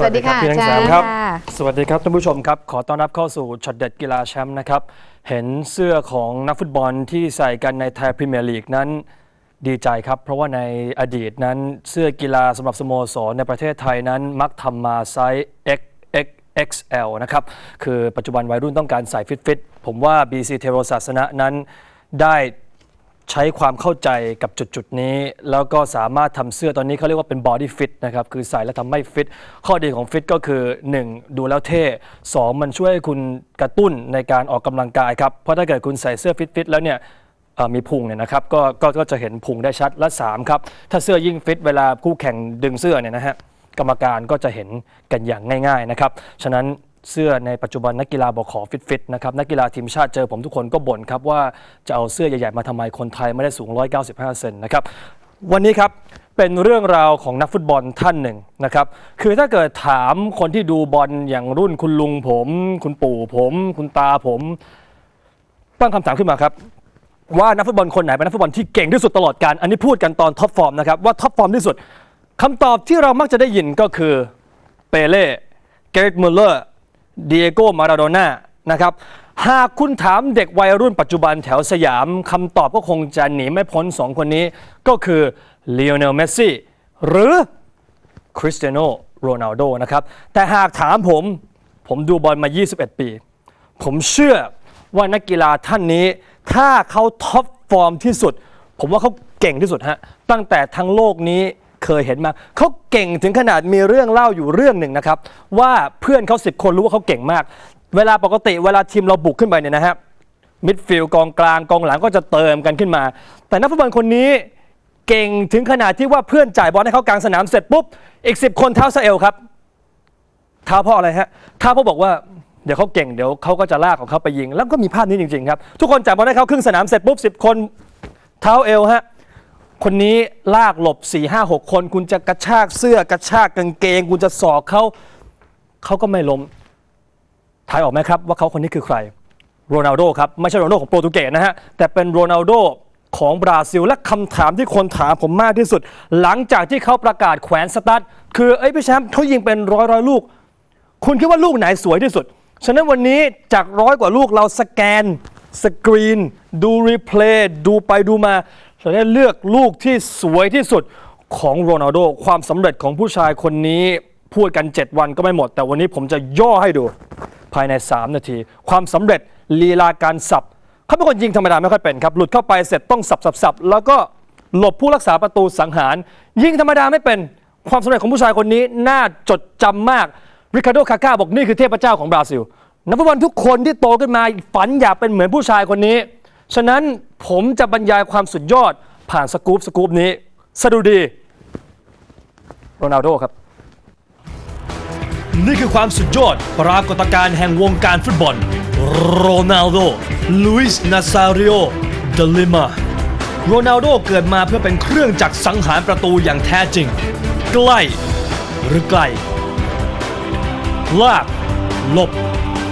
สวัสดีค่ะพี่ทั้งอาจารย์สามครับค่ะสวัสดีครับท่านผู้ชมครับ ขอต้อนรับเข้าสู่ช็อตเด็ดกีฬาแชมป์นะครับ เห็นเสื้อของนักฟุตบอลที่ใส่กันในไทยพรีเมียร์ลีกนั้นดีใจครับ เพราะว่าในอดีตนั้นเสื้อกีฬาสำหรับสโมสรในประเทศไทยนั้นมักทำมาไซส์ XXXL นะครับ คือปัจจุบันวัยรุ่นต้องการใส่ฟิตฟิตๆผมว่า BC เทโรศาสนะนั้นได้ ใช้ความเข้าใจกับจุดจุดๆนี้ แล้วก็สามารถทำเสื้อตอนนี้เขาเรียกว่าเป็น body fit นะครับ คือใส่แล้วทำให้ฟิต ข้อดีของฟิตก็คือ 1. ดูแล้วเท่ 2. มันช่วยให้คุณกระตุ้นในการออกกำลังกายครับ เพราะถ้าเกิดคุณใส่เสื้อฟิตๆแล้วเนี่ย เอ่อมีพุงเนี่ยนะครับก็ก็ก็จะเห็นพุงได้ชัดและ3ครับ ถ้าเสื้อยิ่งฟิตเวลาคู่แข่งดึงเสื้อเนี่ยนะฮะกรรมการก็จะเห็นกันอย่างง่าย ๆ นะครับ ฉะนั้น เสื้อในปัจจุบันนักกีฬาบอกขอฟิตๆนะครับนักกีฬาทีมชาติเจอผมทุกคนก็บ่นครับว่าจะเอาเสื้อใหญ่ๆมาทำไมคนไทยไม่ได้สูง 195 เซนนะครับวันนี้ครับเป็นเรื่องราวของนักฟุตบอลท่านหนึ่งนะครับ คือถ้าเกิดถามคนที่ดูบอลอย่างรุ่นคุณลุงผม คุณปู่ผม คุณตาผมตั้งคำถามขึ้นมาครับ ว่านักฟุตบอลคนไหนเป็นนักฟุตบอลที่เก่งที่สุดตลอดการ อันนี้พูดกันตอนท็อปฟอร์มนะครับว่าท็อปฟอร์มที่สุดคำตอบที่เรามักจะได้ยินก็คือเปเล่เกรตมูลเลอร์ เดิเอโกมาราโดน่านะครับหากคุณถามเด็กวัยรุ่นปัจจุบันแถวสยามคำตอบก็คงจะหนีไม่พ้นสองคนนี้ ก็คือเลโอเนลเมสซี่หรือคริสเตียโนโรนัลโดนะครับ แต่หากถามผม ผมดูบอลมา 21 ปี ผมเชื่อว่านักกีฬาท่านนี้ ถ้าเขาท็อปฟอร์มที่สุด ผมว่าเขาเก่งที่สุดฮะตั้งแต่ทั้งโลกนี้ เคยเห็นมาเขาเก่งถึงขนาดมีเรื่องเล่าอยู่เรื่องหนึ่งนะครับ ว่าเพื่อนเขาสิบคนรู้ว่าเขาเก่งมาก เวลาปกติเวลาทีมเราบุกขึ้นไปเนี่ยนะฮะมิดฟิลด์กองกลางกองหลังก็จะเติมกันขึ้นมา แต่นักฟุตบอลคนนี้เก่งถึงขนาดที่ว่าเพื่อนจ่ายบอลให้เขากลางสนามเสร็จปุ๊บอีก10คนเท้าสะเอลครับเท้าเพราะอะไรฮะเท้าเพราะบอกว่าเดี๋ยวเขาเก่งเดี๋ยวเขาก็จะลากของเขาไปยิง แล้วก็มีภาพนี้จริงๆครับ ทุกคนจ่ายบอลให้เขาครึ่งสนามเสร็จปุ๊บสิบคน เท้าเอวฮะ คนนี้ลากหลบ4ี่ห้าหกคน คุณจะกระชากเสื้อกระชากกางเกง คุณจะสอกเขาเขาก็ไม่ล้มทายออกไหมครับว่าเขาคนนี้คือใครโรนัลโดครับไม่ใช่โรนัลโดของโปรตุเกสนะฮะแต่เป็นโรนัลโดของบราซิลและคำถามที่คนถามผมมากที่สุด หลังจากที่เขาประกาศแขวนสตาร์ทคือเอ้พี่แชมป์เขายิงเป็นร้อยร้อยลูก คุณคิดว่าลูกไหนสวยที่สุด ฉะนั้นวันนี้จากร้อยกว่าลูกเราสแกน สกรีน ดูรีเพลย์ดูไปดูมา เราได้เลือกลูกที่สวยที่สุดของโรนัลโดความสำเร็จของผู้ชายคนนี้พูดกัน 7 วันก็ไม่หมด แต่วันนี้ผมจะย่อให้ดูภายใน 3 นาที ความสำเร็จลีลาการสับเขาเป็นคนยิงธรรมดาไม่ค่อยเป็นครับ หลุดเข้าไปเสร็จต้องสับสับสับแล้วก็หลบผู้รักษาประตูสังหาร ยิงธรรมดาไม่เป็นความสำเร็จของผู้ชายคนนี้น่าจดจำมากริคาร์โดคาก้าบอกนี่คือเทพเจ้าของบราซิลนักฟุตบอลทุกคนที่โตขึ้นมาฝันอยากเป็นเหมือนผู้ชายคนนี้ ฉะนั้นผมจะบรรยายความสุดยอดผ่านสกู๊ปสกู๊ปนี้สดุดีโรนัลโดครับ นี่คือความสุดยอดปรากฏการณ์แห่งวงการฟุตบอล โรนัลโด ลุยส์นาซาริโอเดลิมาโรนัลโดเกิดมาเพื่อเป็นเครื่องจักรสังหารประตูอย่างแท้จริง ใกล้หรือไกล ลากหลบ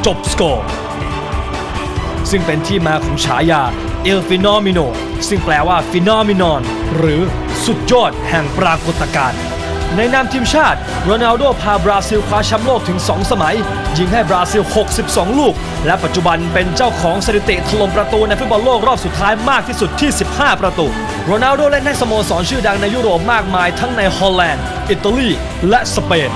จบสกอร์ ซึ่งเป็นที่มาของฉายาเอลฟินอมิโนซึ่งแปลว่าฟินอมินอนหรือสุดยอดแห่งปรากฏการณ์ในนามทีมชาติโรนัลโดพาบราซิลคว้าแชมป์โลกถึง 2 สมัย ยิงให้บราซิล 62 ลูก และปัจจุบันเป็นเจ้าของสถิติถล่มประตูในฟุตบอลโลกรอบสุดท้ายมากที่สุดที่ 15 ประตู โรนัลโดเล่นให้สโมสรชื่อดังในยุโรปมากมายทั้งในฮอลแลนด์ อิตาลี และสเปน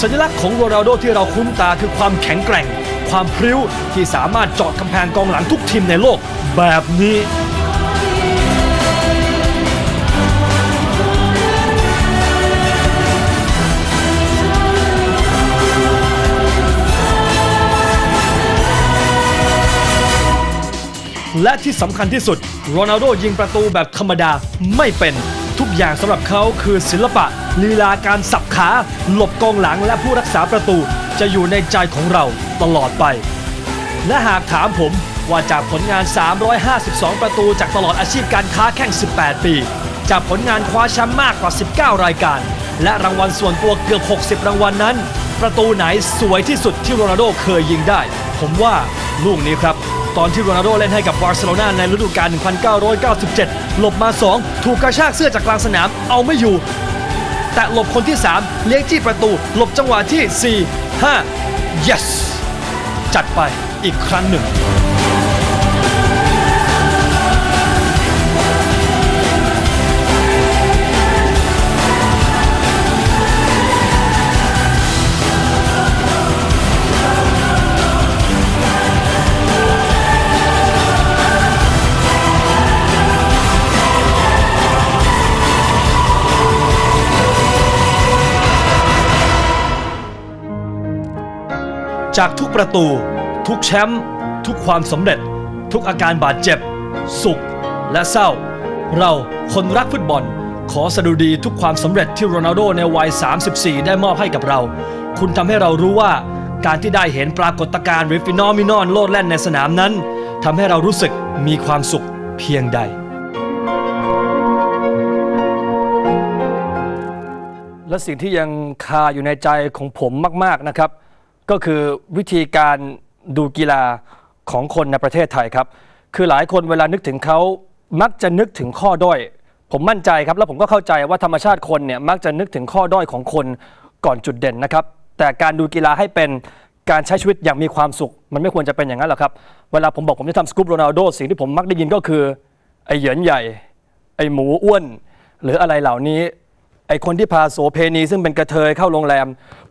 สัญลักษณ์ของโรนัลโดที่เราคุ้นตาคือความแข็งแกร่ง ความพริ้วที่สามารถเจาะกำแพงกองหลังทุกทีมในโลกแบบนี้ และที่สำคัญที่สุดโรนัลโดยิงประตูแบบธรรมดาไม่เป็น ทุกอย่างสำหรับเขาคือศิลปะ ลีลาการสับขา หลบกองหลังและผู้รักษาประตู จะอยู่ในใจของเราตลอดไป และหากถามผมว่าจากผลงาน 352 ประตูจากตลอดอาชีพการค้าแข่ง 18 ปี จากผลงานคว้าแชมป์มากกว่า 19 รายการ และรางวัลส่วนตัวเกือบ 60 รางวัลนั้น ประตูไหนสวยที่สุดที่โรนัลโดเคยยิงได้ ผมว่าลูกนี้ครับ ตอนที่โรนัลโดเล่นให้กับบาร์เซโลนาในฤดูกาล 1997 หลบมา 2 ถูกกระชากเสื้อจากกลางสนามเอาไม่อยู่ แตะหลบคนที่ 3 เลี้ยงจี้ประตู หลบจังหวะที่ 4 5 yes จัดไปอีกครั้งหนึ่ง จากทุกประตู ทุกแชมป์ทุกความสำเร็จ ทุกอาการบาดเจ็บ สุขและเศร้า เราคนรักฟุตบอล ขอสดุดีทุกความสำเร็จที่โรนัลโดในวัย 34 ได้มอบให้กับเรา คุณทำให้เรารู้ว่าการที่ได้เห็นปรากฏการณ์หรือฟินอมินอนโลดแล่นในสนามนั้นทำให้เรารู้สึกมีความสุขเพียงใด และสิ่งที่ยังคาอยู่ในใจของผมมาก ๆนะครับ ก็คือวิธีการดูกีฬาของคนในประเทศไทยครับ คือหลายคนเวลานึกถึงเขามักจะนึกถึงข้อด้อย ผมมั่นใจครับ แล้วผมก็เข้าใจว่าธรรมชาติคนเนี่ยมักจะนึกถึงข้อด้อยของคนก่อนจุดเด่นนะครับ แต่การดูกีฬาให้เป็นการใช้ชีวิตอย่างมีความสุข มันไม่ควรจะเป็นอย่างนั้นหรอกครับ เวลาผมบอกผมจะทำสกู๊ปโรนัลโดสิ่งที่ผมมักได้ยินก็คือไอ้เหยินใหญ่ ไอ้หมูอ้วน หรืออะไรเหล่านี้ ไอคนที่พาโสเพณีซึ่งเป็นกระเทยเข้าโรงแรม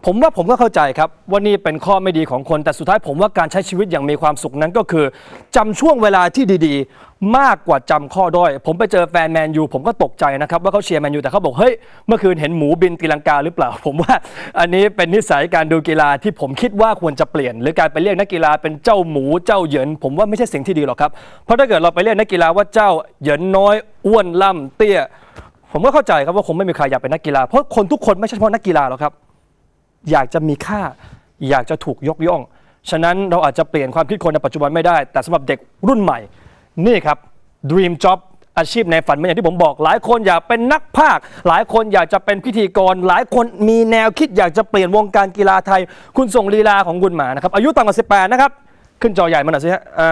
ผมว่าผมก็เข้าใจครับว่านี่เป็นข้อไม่ดีของคนแต่สุดท้ายผมว่าการใช้ชีวิตอย่างมีความสุขนั้นก็คือจำช่วงเวลาที่ดีๆ มากกว่าจำข้อด้อย ผมไปเจอแฟนแมนยูผมก็ตกใจนะครับว่าเขาเชียร์แมนยูแต่เขาบอกเฮ้ยเมื่อคืนเห็นหมูบินตีลังกาหรือเปล่า ผมว่าอันนี้เป็นนิสัยการดูกีฬาที่ผมคิดว่าควรจะเปลี่ยน หรือการไปเรียกนักกีฬาเป็นเจ้าหมูเจ้าเหยินผมว่าไม่ใช่สิ่งที่ดีหรอกครับเพราะถ้าเกิดเราไปเรียกนักกีฬาว่าเจ้าเหยินน้อยอ้วนล่ำเตี้ย ผมก็เข้าใจครับว่าคงไม่มีใครอยากเป็นนักกีฬาเพราะคนทุกคนไม่ใช่เฉพาะนักกีฬาหรอกครับ อยากจะมีค่า อยากจะถูกยกย่อง ฉะนั้นเราอาจจะเปลี่ยนความคิดคนในปัจจุบันไม่ได้ แต่สำหรับเด็กรุ่นใหม่ นี่ครับ dream job อาชีพในฝันเหมือนอย่างที่ผมบอก หลายคนอยากเป็นนักพากหลายคนอยากจะเป็นพิธีกร หลายคนมีแนวคิดอยากจะเปลี่ยนวงการกีฬาไทย คุณส่งลีลาของคุณหมานะครับอายุต่ำกว่า18 นะครับ ขึ้นจอใหญ่มาหน่อยสิฮะอ่า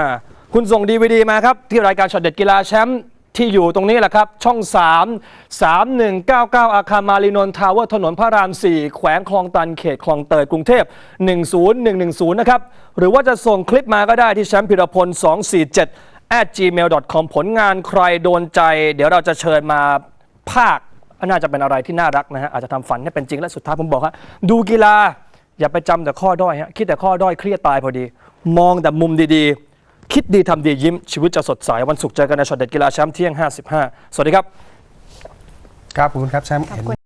คุณส่งดีวดีมาครับที่รายการช็อตเด็ดกีฬาแชมป์ ที่อยู่ตรงนี้แหละครับ ช่อง 3 3199 อาคารมารีนนท์ทาวเวอร์ถนนพระราม 4 แขวงคลองตันเขตคลองเตยกรุงเทพ 10110 นะครับ หรือว่าจะส่งคลิปมาก็ได้ที่แชมป์พิรพล 247 at gmail.com ผลงานใครโดนใจ เดี๋ยวเราจะเชิญมาภาค น่าจะเป็นอะไรที่น่ารักนะฮะ อาจจะทำฝันให้เป็นจริงและสุดท้ายผมบอกฮะดูกีฬาอย่าไปจำแต่ข้อด้อยฮะคิดแต่ข้อด้อยเครียดตายพอดี มองแต่มุมดีๆ คิดดีทำดียิ้ม ชีวิตจะสดใสวันศุกร์เจอกันในช็อตเด็ดกีฬาแชมป์เที่ยง 55 สวัสดีครับ ครับขอบคุณครับแชมป์เห็น